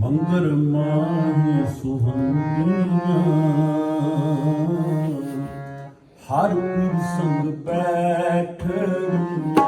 ਮੰਗਲ ਮਾਹੀ ਸੁਹੰਦੀਆਂ ਹਰ ਪੁਰ ਸੰਗ ਬੈਠਣੀਆਂ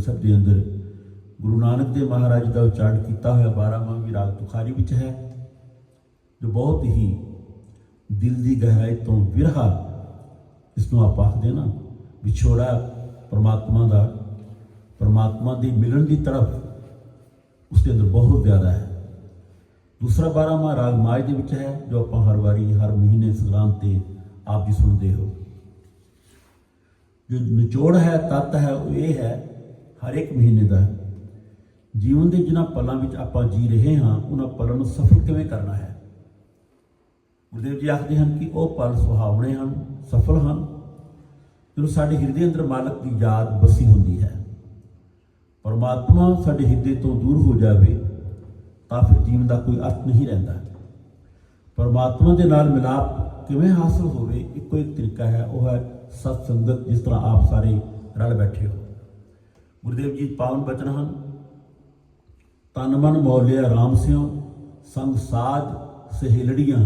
ਸਾਹਿਬ ਦੇ ਅੰਦਰ ਗੁਰੂ ਨਾਨਕ ਦੇਵ ਮਹਾਰਾਜ ਦਾ ਉਚਾਰਨ ਕੀਤਾ ਹੋਇਆ ਬਾਰਾਮਾਂ ਵੀ ਰਾਗ ਤੁਖਾਰੀ ਵਿੱਚ ਹੈ, ਜੋ ਬਹੁਤ ਹੀ ਦਿਲ ਦੀ ਗਹਿਰਾਈ ਤੋਂ ਵਿਰਹਾ ਇਸ ਨੂੰ ਆਪਾਂ ਆਖਦੇ ਨਾ ਵਿਛੋੜਾ ਪਰਮਾਤਮਾ ਦਾ, ਪਰਮਾਤਮਾ ਦੀ ਮਿਲਣ ਦੀ ਤਰਫ ਉਸ ਦੇ ਅੰਦਰ ਬਹੁਤ ਜ਼ਿਆਦਾ ਹੈ। ਦੂਸਰਾ ਬਾਰਾਮਾ ਰਾਗ ਮਾਜ ਦੇ ਵਿੱਚ ਹੈ, ਜੋ ਆਪਾਂ ਹਰ ਵਾਰੀ, ਹਰ ਮਹੀਨੇ ਸਗਰਾਮ ਤੇ ਆਪ ਜੀ ਸੁਣਦੇ ਹੋ। ਜੋ ਨਿਚੋੜ ਹੈ, ਤੱਤ ਹੈ, ਉਹ ਇਹ ਹੈ ਹਰ ਇੱਕ ਮਹੀਨੇ ਦਾ ਜੀਵਨ ਦੇ ਜਿਨ੍ਹਾਂ ਪਲਾਂ ਵਿੱਚ ਆਪਾਂ ਜੀ ਰਹੇ ਹਾਂ, ਉਹਨਾਂ ਪਲਾਂ ਨੂੰ ਸਫਲ ਕਿਵੇਂ ਕਰਨਾ ਹੈ? ਗੁਰਦੇਵ ਜੀ ਆਖਦੇ ਹਨ ਕਿ ਉਹ ਪਲ ਸੁਹਾਵਣੇ ਹਨ, ਸਫਲ ਹਨ। ਜਦੋਂ ਸਾਡੇ ਹਿਰਦੇ ਅੰਦਰ ਮਾਲਕ ਦੀ ਯਾਦ ਵਸੀ ਹੁੰਦੀ ਹੈ, ਪਰਮਾਤਮਾ ਸਾਡੇ ਹਿਰਦੇ ਤੋਂ ਦੂਰ ਹੋ ਜਾਵੇ, ਤਾਂ ਫਿਰ ਜੀਵਨ ਦਾ ਕੋਈ ਅਰਥ ਨਹੀਂ ਰਹਿੰਦਾ। ਪਰਮਾਤਮਾ ਦੇ ਨਾਲ ਮਿਲਾਪ ਕਿਵੇਂ ਹਾਸਲ ਹੋਵੇ, ਇੱਕੋ ਇੱਕ ਤਰੀਕਾ ਹੈ, ਉਹ ਹੈ ਸਤ ਸੰਗਤ ਜਿਸ ਤਰ੍ਹਾਂ ਆਪ ਸਾਰੇ ਰਲ ਬੈਠੇ ਹੋ। ਗੁਰਦੇਵ ਜੀ, ਪਾਵਨ ਬਚਨ ਹਨ। ਤਨ ਮਨ ਮੌਲਿਆ ਰਾਮ ਸਿਉ, ਸੰਗ ਸਾਧ ਸਹੇਲੜੀਆਂ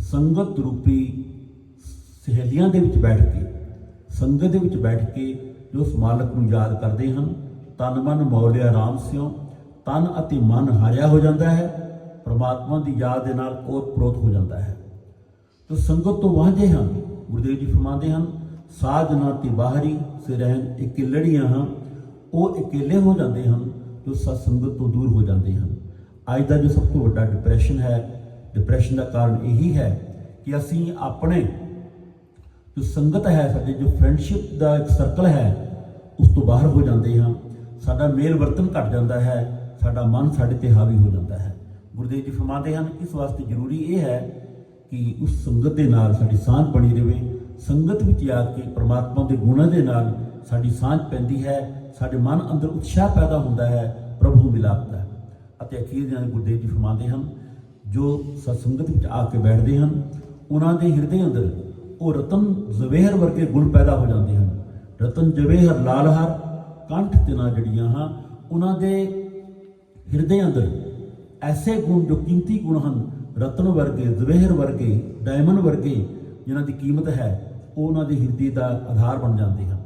ਸੰਗਤ ਰੂਪੀ ਸਹੇਲੀਆਂ ਦੇ ਵਿੱਚ ਬੈਠ ਕੇ, ਸੰਗਤ ਦੇ ਵਿੱਚ ਬੈਠ ਕੇ ਜੋ ਉਸ ਮਾਲਕ ਨੂੰ ਯਾਦ ਕਰਦੇ ਹਨ, ਤਨ ਮਨ ਮੌਲਿਆ ਰਾਮ ਸਿਉ, ਤਨ ਅਤੇ ਮਨ ਹਾਰਿਆ ਹੋ ਜਾਂਦਾ ਹੈ, ਪ੍ਰਮਾਤਮਾ ਦੀ ਯਾਦ ਦੇ ਨਾਲ ਉਹ ਪ੍ਰੋਤ ਹੋ ਜਾਂਦਾ ਹੈ। ਤੋ ਸੰਗਤ ਤੋਂ ਵਾਂਝੇ ਹਨ, ਗੁਰਦੇਵ ਜੀ ਫਰਮਾਉਂਦੇ ਹਨ ਸਾਧਨਾ ਤੇ ਬਾਹਰੀ ਸੇ ਰਹਿਣ ਇਕੱਲੜੀਆਂ ਹਨ ਉਹ ਇਕੱਲੇ ਹੋ ਜਾਂਦੇ ਹਨ ਜੋ ਸਤ ਸੰਗਤ ਤੋਂ ਦੂਰ ਹੋ ਜਾਂਦੇ ਹਨ। ਅੱਜ ਦਾ ਜੋ ਸਭ ਤੋਂ ਵੱਡਾ ਡਿਪਰੈਸ਼ਨ ਹੈ ਡਿਪਰੈਸ਼ਨ ਦਾ ਕਾਰਨ ਇਹੀ ਹੈ ਕਿ ਅਸੀਂ ਆਪਣੇ ਜੋ ਸੰਗਤ ਹੈ, ਸਾਡੇ ਜੋ ਫਰੈਂਡਸ਼ਿਪ ਦਾ ਇੱਕ ਸਰਕਲ ਹੈ, ਉਸ ਤੋਂ ਬਾਹਰ ਹੋ ਜਾਂਦੇ ਹਾਂ। ਸਾਡਾ ਮੇਲ ਵਰਤਨ ਘਟ ਜਾਂਦਾ ਹੈ, ਸਾਡਾ ਮਨ ਸਾਡੇ ਤੇ ਹਾਵੀ ਹੋ ਜਾਂਦਾ ਹੈ। ਗੁਰਦੇਵ ਜੀ ਫਰਮਾਉਂਦੇ ਹਨ, ਇਸ ਵਾਸਤੇ ਜ਼ਰੂਰੀ ਇਹ ਹੈ ਕਿ ਉਸ ਸੰਗਤ ਦੇ ਨਾਲ ਸਾਡੀ ਸਾਂਝ ਬਣੀ ਰਹੇ ਸੰਗਤ ਵਿੱਚ ਆ ਕੇ ਪ੍ਰਮਾਤਮਾ ਦੇ ਗੁਣਾਂ ਦੇ ਨਾਲ ਸਾਡੀ ਸਾਂਝ ਪੈਂਦੀ ਹੈ, ਸਾਡੇ ਮਨ ਅੰਦਰ ਉਤਸ਼ਾਹ ਪੈਦਾ ਹੁੰਦਾ ਹੈ, ਪ੍ਰਭੂ ਮਿਲਾਪ ਦਾ ਅਤੇ ਅਖੀਰ ਦੇ ਗੁਰਦੇਵ ਜੀ ਫਰਮਾਉਂਦੇ ਹਨ, ਜੋ ਸਤਸੰਗਤ ਵਿੱਚ ਆ ਕੇ ਬੈਠਦੇ ਹਨ, ਉਹਨਾਂ ਦੇ ਹਿਰਦੇ ਅੰਦਰ ਉਹ ਰਤਨ ਜ਼ਵੇਹਰ ਵਰਗੇ ਗੁਣ ਪੈਦਾ ਹੋ ਜਾਂਦੇ ਹਨ। ਰਤਨ ਜਵੇਹਰ ਲਾਲ ਹਰ ਕੰਠ ਤਿਨਾ ਜੜੀਆਂ ਹਾਂ, ਉਹਨਾਂ ਦੇ ਹਿਰਦੇ ਅੰਦਰ ਐਸੇ ਗੁਣ ਜੋ ਕੀਮਤੀ ਗੁਣ ਹਨ, ਰਤਨ ਵਰਗੇ, ਜ਼ਵੇਹਰ ਵਰਗੇ, ਡਾਇਮੰਡ ਵਰਗੇ, ਜਿਨ੍ਹਾਂ ਦੀ ਕੀਮਤ ਹੈ, ਉਹ ਉਹਨਾਂ ਦੇ ਹਿਰਦੇ ਦਾ ਆਧਾਰ ਬਣ ਜਾਂਦੇ ਹਨ।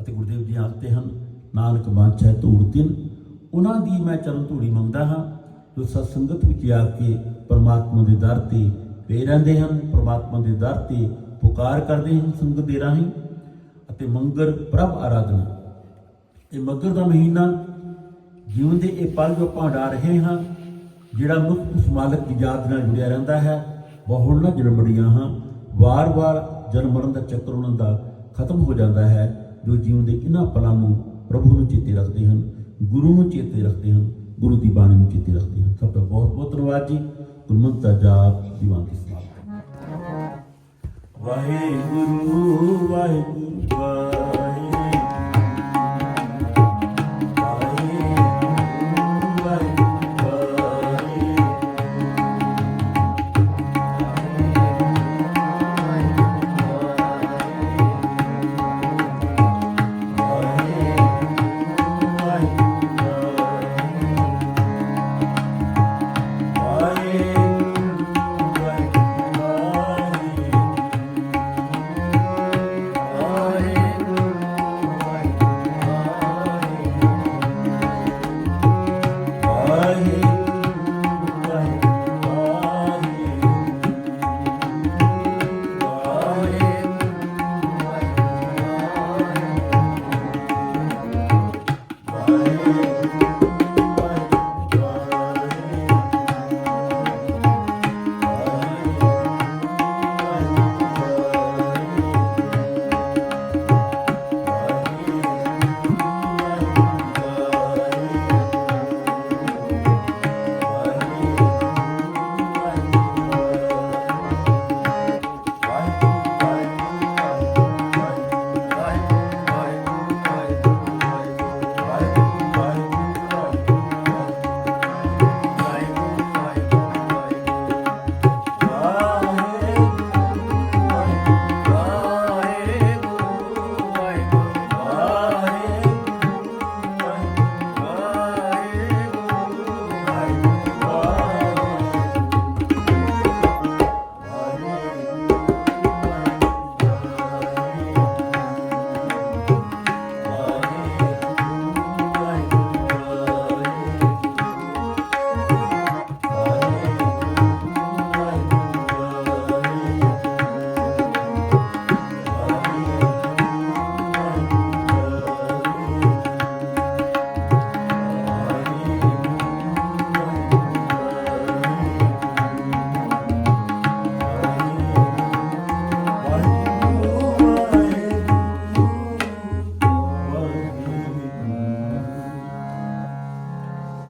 ਅਤੇ ਗੁਰਦੇਵ ਜੀ ਆਖਦੇ ਹਨ। ਨਾਨਕ ਬਾਛੈ ਧੂੜ ਤਿਨ। ਉਹਨਾਂ ਦੀ ਮੈਂ ਚਰਨ ਧੂੜੀ ਮੰਗਦਾ ਹਾਂ, ਜੋ ਸਤ ਸੰਗਤ ਵਿੱਚ ਆ ਕੇ ਪਰਮਾਤਮਾ ਦੇ ਦਰ ਤੇ ਪੇ ਰਹਿੰਦੇ ਹਨ, ਪਰਮਾਤਮਾ ਦੇ ਦਰ ਤੇ ਪੁਕਾਰ ਕਰਦੇ ਹਨ ਸੰਗਤ ਦੇ ਰਾਹੀਂ। ਅਤੇ ਮੰਗਰ ਪ੍ਰਭ ਆਰਾਧਨਾ। ਇਹ ਮਗਰ ਦਾ ਮਹੀਨਾ ਜੀਵਨ ਦੇ ਇਹ ਪਲ ਜੋ ਆਪਾਂ ਉਡਾ ਰਹੇ ਹਾਂ, ਜਿਹੜਾ ਮੁਖ ਉਸ ਮਾਲਕ ਦੀ ਯਾਦ ਨਾਲ ਜੁੜਿਆ ਰਹਿੰਦਾ ਹੈ ਬਹੁੜ ਨਾ ਜਨਮੜੀਆਂ ਹਾਂ। ਵਾਰ-ਵਾਰ ਜਨਮ ਮਰਨ ਦਾ ਚੱਕਰ ਉਹਨਾਂ ਦਾ ਖਤਮ ਹੋ ਜਾਂਦਾ ਹੈ। ਜੋ ਜੀਵਨ ਦੇ ਇਹਨਾਂ ਪਲਾਂ ਨੂੰ ਪ੍ਰਭੂ ਨੂੰ ਚੇਤੇ ਰੱਖਦੇ ਹਨ, ਗੁਰੂ ਨੂੰ ਚੇਤੇ ਰੱਖਦੇ ਹਨ, ਗੁਰੂ ਦੀ ਬਾਣੀ ਨੂੰ ਚੇਤੇ ਰੱਖਦੇ ਹਨ। ਸਭ ਦਾ ਬਹੁਤ ਬਹੁਤ ਧੰਨਵਾਦ ਜੀ। ਗੁਰਮਤਿ ਦਾ ਜਾਪ ਦੀਵਾਨ ਦੀ ਸਮਾਪਤੀ। ਵਾਹਿਗੁਰੂ ਵਾਹਿਗੁਰੂ ਵਾਹਿਗੁਰੂ।